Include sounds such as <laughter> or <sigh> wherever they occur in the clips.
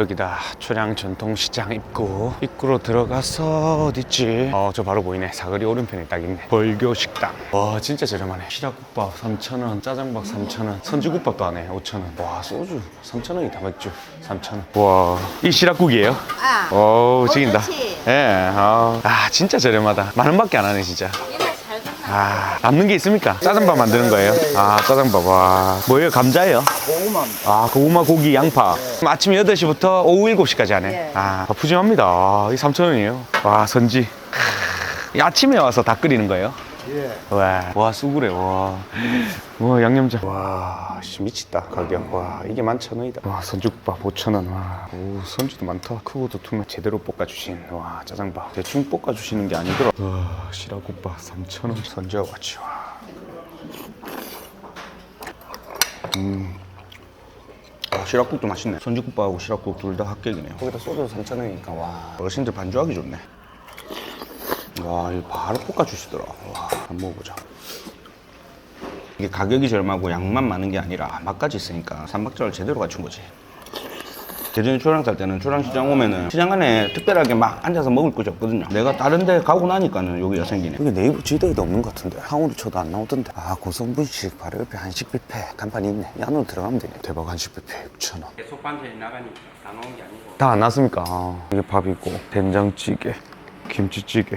여기다 초량 전통시장 입구 입구로 들어가서 어딨지? 어 저 바로 보이네 사거리 오른편에 딱 있네 벌교 식당 와 진짜 저렴하네 시락국밥 3,000원 짜장밥 3,000원 선지국밥도 하네 5,000원 와 소주 3,000원이다 맥주 3,000원 와이 시락국이에요? 아. 오 죽인다 그렇지. 예, 아, 아 진짜 저렴하다 만 원밖에 안 하네 진짜? 아 남는 게 있습니까? 짜장밥 만드는 거예요? 아 짜장밥 와 뭐예요 감자예요? 고구마 아, 고구마, 고기, 양파. 그럼 아침 8시부터 오후 7시까지 하네. 네. 아, 푸짐합니다. 아, 이 3,000원이에요. 와, 선지. 이 아침에 와서 다 끓이는 거예요? 예. 와, 와, 수구레, 와. 와, 양념장. 와, 씨, 미치다, 가격. 와, 이게 11,000원이다. 와, 선죽밥 5,000원. 와, 오, 선지도 많다. 크고도 투명 제대로 볶아주신, 와, 짜장밥. 대충 볶아주시는 게 아니더라. 와, 시라국밥 3,000원. 선지하고 같이, 와. 아, 시락국도 맛있네. 선지국밥하고 시락국 둘 다 합격이네요. 거기다 소주 3,000원이니까 와 어르신들 반주하기 좋네. 와 이거 바로 볶아주시더라. 와 한번 먹어보자. 이게 가격이 저렴하고 양만 많은 게 아니라 맛까지 있으니까 삼박자를 제대로 갖춘 거지. 예전에 초량 살 때는 초량 시장 오면은 시장 안에 특별하게 막 앉아서 먹을 곳이 없거든요. 내가 다른 데 가고 나니까는 여기가 생기네. 이게 네이버 지도에도 없는 것 같은데. 항우리 쳐도 안 나오던데. 아, 고성분식 바로 옆에 한식 뷔페 간판이 있네. 이 안으로 들어가면 되네. 대박 한식 뷔페 6,000원. 계속 반찬이 나가니까 다 나온 게 아니고 다 안 났습니까? 아, 이게 밥 있고 된장찌개, 김치찌개,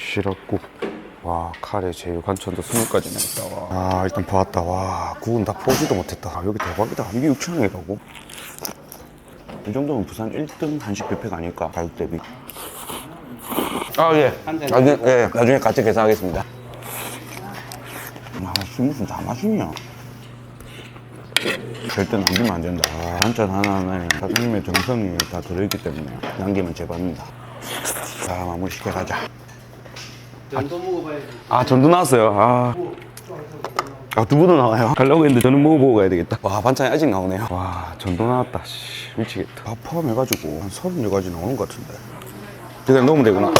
시럽국. 와 카레 제육 한천도 스물까지 냈다 와. 아 일단 봐왔다 와 국은 다 포기도 못했다 아, 여기 대박이다 이게 6천원이라고 이 정도면 부산 1등 한식 뷔페가 아닐까 가격 대비 아예 나중에, 예, 나중에 같이 계산하겠습니다 아 무슨 다 맛있냐 절대 남기면 안 된다. 아, 반찬 하나하나에 사장님의 정성이 다 들어있기 때문에 남기면 제밥입니다. 자, 마무리 시켜가자. 전도 먹어봐야지 아, 전도 나왔어요. 아. 아, 두부도 나와요. 가려고 했는데 저는 먹어보고 가야 되겠다. 와, 반찬이 아직 나오네요. 와, 전도 나왔다. 씨, 미치겠다. 밥 포함해가지고 한 서른 여 가지 나오는 것 같은데. 그냥 넣으면 되구나.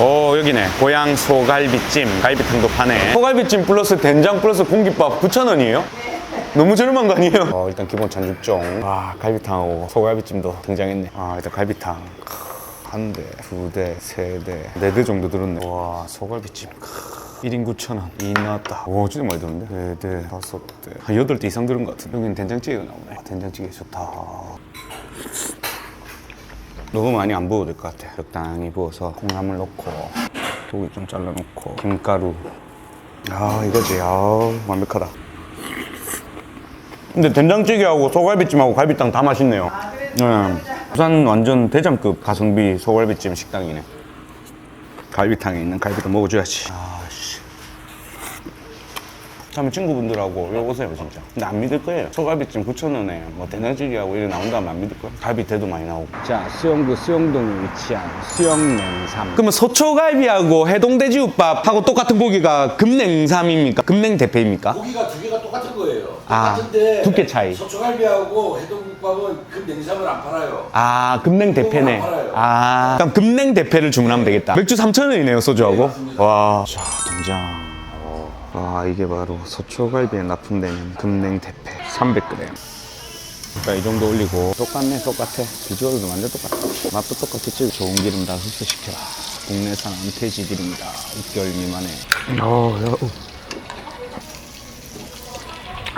오, 여기네. 고양 소갈비찜. 갈비탕도 파네. 소갈비찜 플러스 된장 플러스 공깃밥 9,000원이에요? 너무 저렴한 거 아니에요? 어, 일단 기본 잔육종. 와, 갈비탕하고 소갈비찜도 등장했네. 아, 일단 갈비탕. 크, 한 대, 두 대, 세 대, 네 대 정도 들었네. 와, 소갈비찜. 크, 1인 9,000원. 2인 나왔다. 오, 진짜 많이 들었네. 네 대, 다섯 대. 한 여덟 대 이상 들은 것 같은데. 여기는 된장찌개가 나오네. 아, 된장찌개 좋다. 너무 많이 안 부어도 될 것 같아. 적당히 부어서 콩나물 넣고 고기 좀 잘라놓고 김가루. 아 이거지. 아 완벽하다. 근데 된장찌개하고 소갈비찜하고 갈비탕 다 맛있네요. 네. 부산 완전 대장급 가성비 소갈비찜 식당이네. 갈비탕에 있는 갈비도 먹어줘야지. 아씨. 참 친구분들하고 여기 오세요 진짜. 근데 안 믿을 거예요. 소갈비찜 9,000원에 뭐 된장찌개하고 이렇게 나온다면 안 믿을 거예요. 갈비 대도 많이 나오고. 자 수영구 수영동에 위치한 수영냉삼 그러면 소초갈비하고 해동돼지국밥하고 똑같은 고기가 금냉삼입니까? 금냉대패입니까? 고기가 두 개가 똑같은 거예요. 아, 똑같은데 두께 차이. 소초갈비하고 해동국밥은 그 냉삼을 안 팔아요. 아 금냉 대패네. 아 그럼 금냉 대패를 주문하면 되겠다. 맥주 3,000원이네요 소주하고. 와. 자 된장. 와 이게 바로 소초갈비에 납품되는 금냉 대패 300g. 자, 이 정도 올리고 똑같네 똑같아 비주얼도 완전 똑같아 맛도 똑같겠지 좋은 기름 다 흡수시켜라 국내산 암태지들입니다 6개월 미만에 어, 야, 어.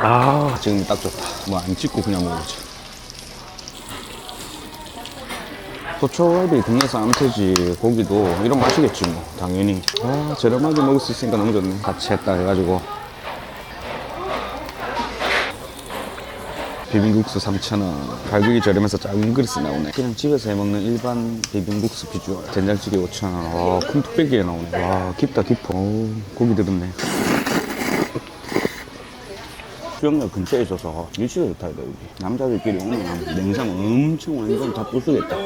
아. 지금 딱 좋다. 뭐 안 찍고 그냥 먹어보자. 소초갈비 국내산 암태지 고기도 이런 맛이겠지 뭐 당연히. 아 저렴하게 먹을 수 있으니까 너무 좋네. 같이 했다 해가지고. 비빔국수 3,000원. 가격이 저렴해서 작은 그릇이 나오네. 그냥 집에서 해먹는 일반 비빔국수 비주얼. 된장찌개 5,000원. 와, 큰 뚝배기에 나오네. 와 깊다 깊어. 오, 고기 들었네 수영역 근처에 있어서 위치가 좋다 이거 여기. 남자들끼리 오면 냉상 엄청 완전 다 부수겠다.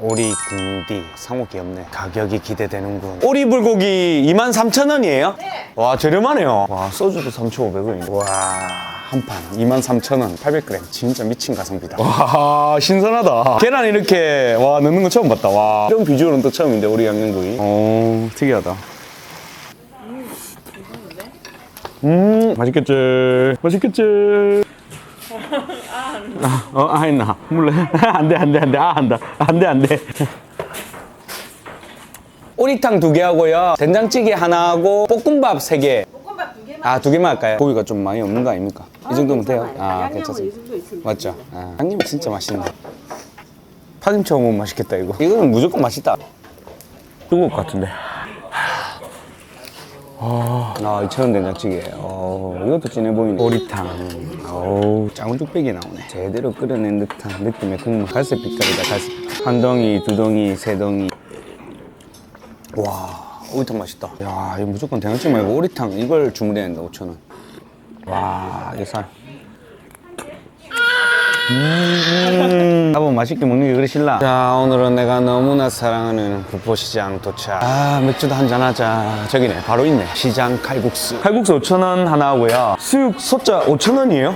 오리 궁디 상호 귀엽네. 가격이 기대되는군. 오리 불고기 23,000원이에요? 네와 저렴하네요. 와 소주도 3,500원이네. 와 한 판 23,000원 800g 진짜 미친 가성비다. 와 신선하다. 계란 이렇게 와 넣는 거 처음 봤다. 와. 이런 비주얼은 또 처음인데 오리 양념구이? 어 특이하다 음 맛있겠지 맛있겠지 아, 어, 아 했나? 몰래. <laughs> 안 돼, 안 돼, 안 돼. 아, 한다. 안 돼, 안 돼. 오리탕 두 개 하고요. 된장찌개 하나 하고 볶음밥 세 개. 볶음밥 두 개만. 아, 두 개만 할까요? 고기가 좀 많이 없는 거 아닙니까? 이 정도면 돼요? 괜찮아요. 아, 양념은 괜찮습니다. 이 정도 있으면 맞죠? 아, 양념이 진짜 맛있네. 파김치 먹으면 맛있겠다, 이거. 이거는 무조건 맛있다. 뜨거울 것 같은데. 아, 2,000원 된장찌개. 어, 이것도 진해 보이네. 보리탕. 어우, 작은 뚝배기 나오네. 제대로 끓여낸 듯한 느낌의 국물. 갈색 빛깔이다, 갈색. 한 덩이, 두 덩이, 세 덩이. 와, 오리탕 맛있다. 야, 이거 무조건 된장찌개 말고 오리탕 이걸 주문해야 된다, 5,000원. 와, 이 살. 음, 한번 맛있게 먹는 게 그러실라? 자, 오늘은 내가 너무나 사랑하는 구포시장 도착. 아, 맥주도 한잔 하자. 저기네, 바로 있네. 시장 칼국수. 칼국수 5,000원 하나 하고요. 수육 소자 5,000원이에요?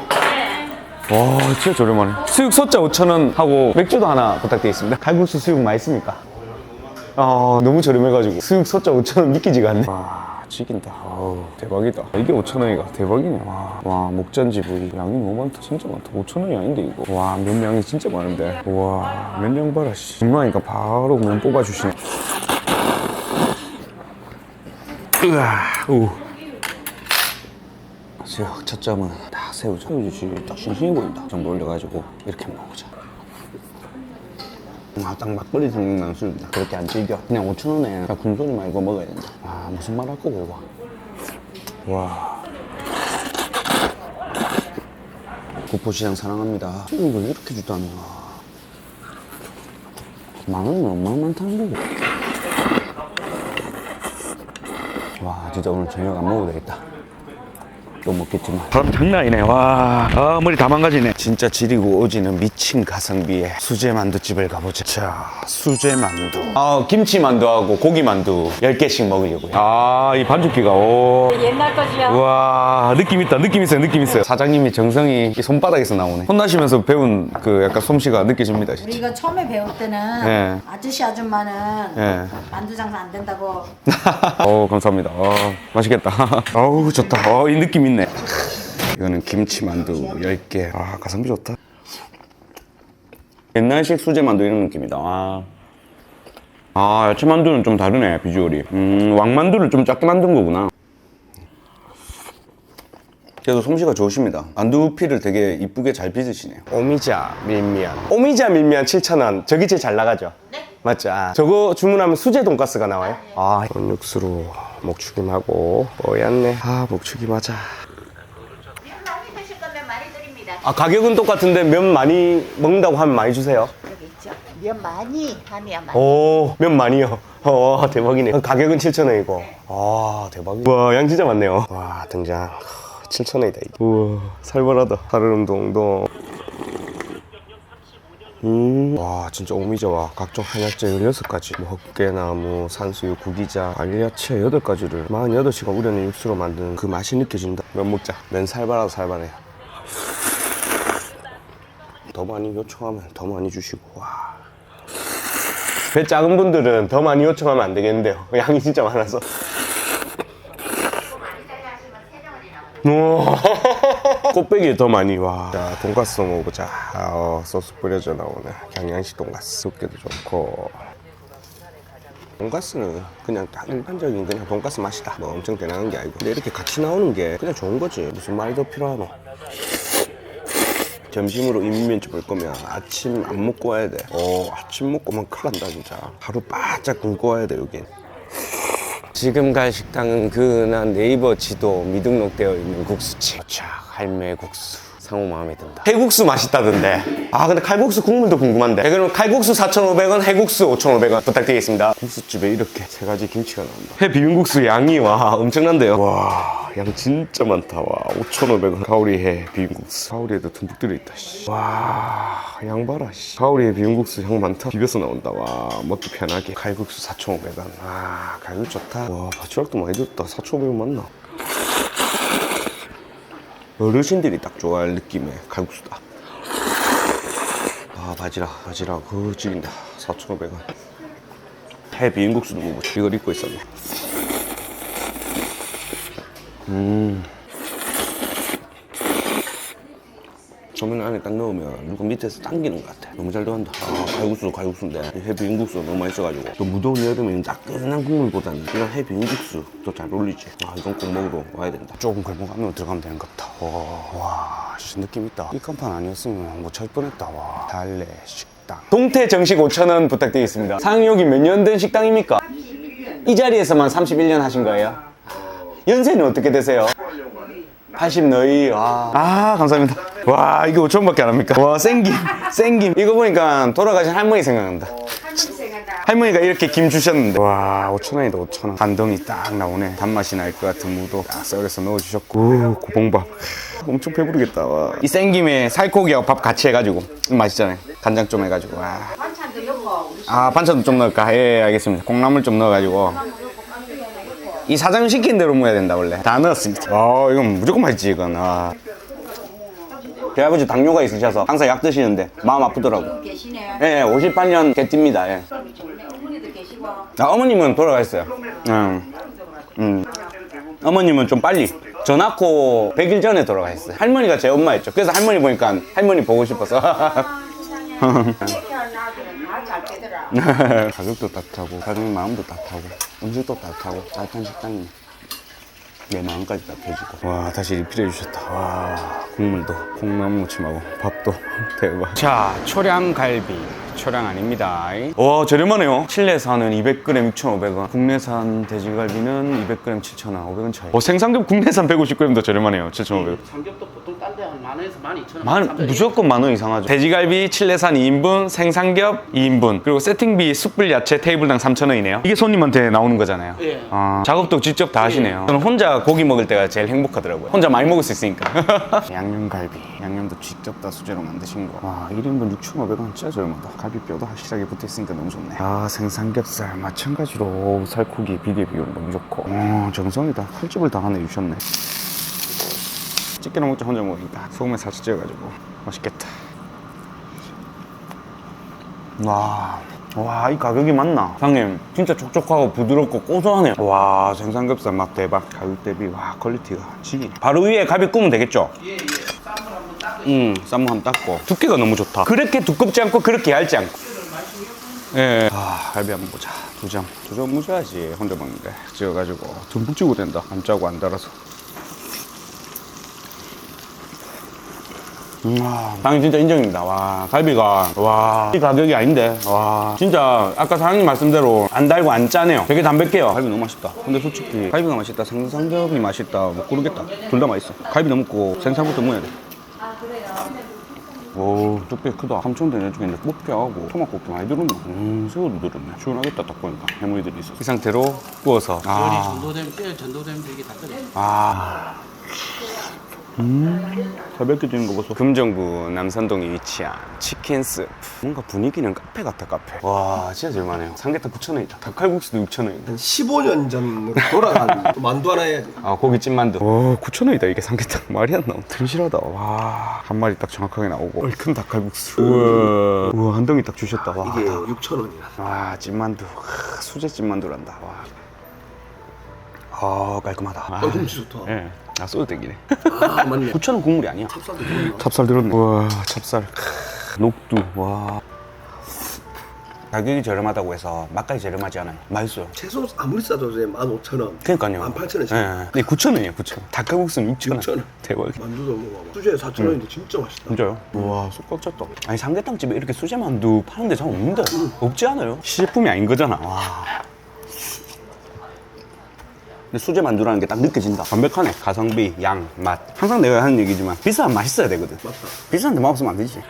와, 진짜 저렴하네. 수육 소자 5,000원 하고 맥주도 하나 부탁드리겠습니다. 칼국수 수육 맛있습니까? 아, 너무 저렴해가지고. 수육 소자 5,000원 믿기지가 않네. 와, 지긴다. 아우, 대박이다. 이게 5,000원이가 대박이네. 와, 와, 목전지 부위. 양이 너무 많다. 진짜 많다. 5,000원이 아닌데, 이거. 와, 면량이 진짜 많은데. 와, 면량 봐라, 씨. 주문하니까 바로 면 뽑아주시네. 으아, 우. 수육 첫 점은 다 새우젓. 새우젓이 딱 싱싱해 보인다. 이 정도 올려가지고 이렇게 먹어보자. 아, 딱 막걸리 생각나는 술이다. 그렇게 안 즐겨. 그냥 5천원에 그냥 군소리만 이거 먹어야 된다. 아, 무슨 말 할 거고, 이거. 와. 구포시장 사랑합니다. 이걸 이렇게 주다니. 만 원이면 얼마나 많다는 거고. 와, 진짜 오늘 저녁 안 먹어도 되겠다. 또 먹겠지만 바람 장난 아니네 와 아, 머리 다 망가지네 진짜 지리고 오지는 미친 가성비에 수제만두집을 가보자 자 수제만두 아 김치만두하고 고기만두 10개씩 먹으려고요 아 이 반죽기가 오 옛날 거지요. 와 느낌 있다 느낌 있어요 느낌 있어요 사장님이 정성이 이 손바닥에서 나오네 혼나시면서 배운 그 약간 솜씨가 느껴집니다 진짜 우리가 처음에 배울 때는 네. 아저씨 아줌마는 네. 만두 장사 안 된다고 <laughs> 어 감사합니다. 어, 맛있겠다. <laughs> 어우 좋다. 어, 이 느낌 있네. 이거는 김치만두 10개. 아 가성비 좋다. 옛날식 수제만두 이런 느낌이다. 아. 아 야채만두는 좀 다르네 비주얼이. 음 왕만두를 좀 작게 만든 거구나. 그래도 솜씨가 좋으십니다. 만두 피를 되게 이쁘게 잘 빚으시네요. 오미자 밀면 오미자 밀면 7,000원 저기 제일 잘 나가죠? 네 맞죠? 아, 저거 주문하면 수제 돈가스가 나와요? 아 이건 육수로 목축임하고 뽀얗네 아 목축임 하자 많이 드실 거면 많이 드립니다. 아 가격은 똑같은데 면 많이 먹는다고 하면 많이 주세요. 여기 있죠. 면 많이 하면 많이. 오 면 많이요? 어 대박이네. 요 가격은 7,000원이고. 아 대박이다 우와 양 진짜 많네요. 와 등장. 7,000원이다 이게. 우와 살벌하다. 살얼음동동 음. 와 진짜 오미자와. 각종 한약재 16가지. 뭐 헛개나무, 산수유, 구기자, 알야채 8가지를. 48시간 우려낸 육수로 만든 그 맛이 느껴진다. 면 먹자. 면 살벌하고 살벌해요 더 많이 요청하면 더 많이 주시고 와. 배 작은 분들은 더 많이 요청하면 안 되겠는데요 양이 진짜 많아서 우와. 꽃배기 더 많이 와. 자, 돈가스 먹어보자. 아, 어, 소스 뿌려져 나오네. 경양식 돈가스. 두께도 좋고. 돈가스는 그냥 딱 일반적인 그냥 돈가스 맛이다. 뭐 엄청 대단한 게 아니고. 근데 이렇게 같이 나오는 게 그냥 좋은 거지. 무슨 말이 더 필요하노? 점심으로 인민면집 볼 거면 아침 안 먹고 와야 돼. 어, 아침 먹고만 큰일 난다, 진짜. 하루 바짝 굶고 와야 돼, 여긴. 지금 갈 식당은 그나 네이버 지도 미등록되어 있는 국수집. 자, 할매 국수. 상호 마음에 든다. 해국수 맛있다던데. 아, 근데 칼국수 국물도 궁금한데. 네, 그럼 칼국수 4,500원, 해국수 5,500원 부탁드리겠습니다. 국수집에 이렇게 세 가지 김치가 나온다. 해 비빔국수 양이 와, 엄청난데요. 와, 양 진짜 많다. 와, 5,500원. 가오리 해 비빔국수. 가오리에도 듬뿍 들어있다. 씨. 와, 양 봐라. 씨. 가오리에 비빔국수 향 많다. 비벼서 나온다. 와, 먹기 편하게. 칼국수 4,500원. 아, 가격 좋다. 와, 바추락도 많이 들었다. 4,500원 맞나? 어르신들이 딱 좋아할 느낌의 칼국수다. 아, 바지락, 바지락. 그 죽인다. 4,500원. 해 비빔국수도 먹어보자. 이걸 입고 있었네. 소면 안에 딱 넣으면 누가 밑에서 당기는 것 같아. 너무 잘 들어간다. 아, 칼국수, 칼국수인데 해비육국수 너무 맛있어가지고 또 무더운 여름에 따끈한 국물보다는 이런 해비육국수 더 잘 어울리지. 아 이건 꼭 먹으러 와야 된다. 조금 골목 안으로 들어가면 되는 것 같다. 와, 와, 씨, 느낌 있다. 이 간판 아니었으면 못 찾을 뻔했다. 와, 달래 식당. 동태 정식 5천 원 부탁드리겠습니다. 상용이 몇 년 된 식당입니까? 이 자리에서만 31년 하신 거예요? 연세는 어떻게 되세요? 80 너희. 와. 아 감사합니다. 와 이게 5천원밖에 안 합니까? 와 생김 생김. 이거 보니까 돌아가신 할머니 생각난다. 할머니가 이렇게 김 주셨는데. 와 5천원이다 5천원. 반동이 딱 나오네. 단맛이 날 것 같은 무도. 딱 썰어서 넣어주셨고. 고봉밥. 엄청 배부르겠다 와. 이 생김에 살코기하고 밥 같이 해가지고. 맛있잖아요. 간장 좀 해가지고. 와. 반찬도 넣고 아 반찬도 좀 넣을까? 예 알겠습니다. 콩나물 좀 넣어가지고 이 사장님 시킨 대로 먹어야 된다 원래 다 넣었습니다 아 이건 무조건 맛있지 이건 아. 제 아버지 당뇨가 있으셔서 항상 약 드시는데 마음 아프더라고 계시네. 예, 58년 개띠입니다 예. 계시고. 아, 어머님은 돌아가셨어요 음. 음. 어머님은 좀 빨리 저 낳고 100일 전에 돌아가셨어요 할머니가 제 엄마였죠 그래서 할머니 보니까 할머니 보고 싶어서 되더라. <laughs> <laughs> 가격도 따뜻하고 사장님 마음도 따뜻하고 음식도 따뜻하고 따뜻한 식당이네 내 마음까지 따뜻해지고. 와 다시 리필해 주셨다. 와 국물도 콩나물 무침하고 밥도 <laughs> 대박. 자 초량갈비. 초량 아닙니다. 와 저렴하네요. 칠레산은 200g 6,500원. 국내산 돼지갈비는 200g 7,000원 500원 차이. 어, 생삼겹 국내산 150g도 저렴하네요. 7,500원 삼겹도 만 원에서 만 이천 원. 만, 무조건 만 원 이상 하죠. 돼지갈비, 칠레산 2인분, 생삼겹 2인분, 그리고 세팅비, 숯불 야채 테이블당 3,000원이네요. 이게 손님한테 나오는 거잖아요. 예. 아, 작업도 직접 다 하시네요. 저는 혼자 고기 먹을 때가 제일 행복하더라고요. 혼자 많이 먹을 수 있으니까. <laughs> 양념갈비, 양념도 직접 다 수제로 만드신 거. 와, 1인분 6,500원 진짜 저렴하다. 갈비뼈도 확실하게 붙어 있으니까 너무 좋네. 아, 생삼겹살 마찬가지로 살코기 비계 비율 너무 좋고. 어, 정성이다. 칼집을 다 하나 주셨네. 찌개로 먹자 혼자 먹으니까 소금에 살짝 찍어가지고 맛있겠다 와, 와, 이 가격이 맞나? 형님, 진짜 촉촉하고 부드럽고 고소하네요. 와, 생삼겹살 맛 대박. 가격 대비, 와, 퀄리티가 지기. 바로 위에 갈비 구우면 되겠죠? 예, 예. 쌈을 한번 닦고. 응, 쌈을 한번 닦고. 두께가 너무 좋다. 그렇게 두껍지 않고, 그렇게 얇지 않고. 예. 아, 갈비 한번 보자. 두 점. 두 점 무셔야지. 혼자 먹는데. 찍어가지고. 듬뿍 찍어도 된다. 안 짜고 안 달아서. 음, 와, 당연 진짜 인정입니다. 와, 갈비가, 와, 이 가격이 아닌데, 와, 진짜 아까 사장님 말씀대로 안 달고 안 짜네요. 되게 담백해요. 갈비 너무 맛있다. 근데 솔직히 갈비가 맛있다, 생삼겹이 맛있다, 못 고르겠다. 둘 다 맛있어. 갈비 너무 먹고 생삼부터 먹어야 돼. 오, 뚝배기 크다. 내중에 이제 꽃게하고 토마토도 많이 들었네. 음, 새우도 들었네. 시원하겠다, 딱 보니까. 해물들이 있어. 이 상태로 구워서. 아, 전도되면 뼈 전도되면 이게 다 끓여. 아. 음, 가볍게 지는 거 보소. 금정구 남산동에 위치한 치킨 스프. 뭔가 분위기는 카페 같아, 카페. 와, 진짜 저렴하네요. 삼계탕 9,000원이다. 닭칼국수도 6,000원이다. 15년 전으로 돌아간 <laughs> 또 만두 하나 해야지. 아, 고기찜 만두. 와, 9,000원이다, 이게 삼계탕. <laughs> 말이 안 나오. 든실하다. 와, 한 마리 딱 정확하게 나오고. 얼큰 닭칼국수. 우와. 우와, 한 덩이 딱 주셨다. 와. 이게 6,000원이야. 와, 찜만두. 크, 수제 찜만두란다. 와. 아, 깔끔하다. 아, 어, 너무 좋다. 예. 아, 소주 땡기네. 아, 맞네. 9,000원 국물이 아니야. 찹쌀도 좋나? 찹쌀 들었네. 와, 찹쌀. 크, 녹두. 와. 가격이 저렴하다고 해서 맛까지 저렴하지 않아요. 맛있어요. 채소 아무리 싸도 이제 15,000원. 그러니까요. 18,000원씩. 예. 근데 9,000원이에요, 9,000원. 닭가국수는 6,000원. 6,000원. 대박. 만두도 먹어봐. 수제에 4,000원인데 진짜 맛있다. 진짜요? 와, 쏙꽉 찼다. 아니, 삼계탕 집에 이렇게 수제 만두 파는 데 잘 없는데. 없지 않아요? 시제품이 아닌 거잖아. 와. 수제 만두라는 게 딱 느껴진다. 완벽하네. 가성비, 양, 맛. 항상 내가 하는 얘기지만 비싸면 맛있어야 되거든. 비싼데 맛없으면 안 되지.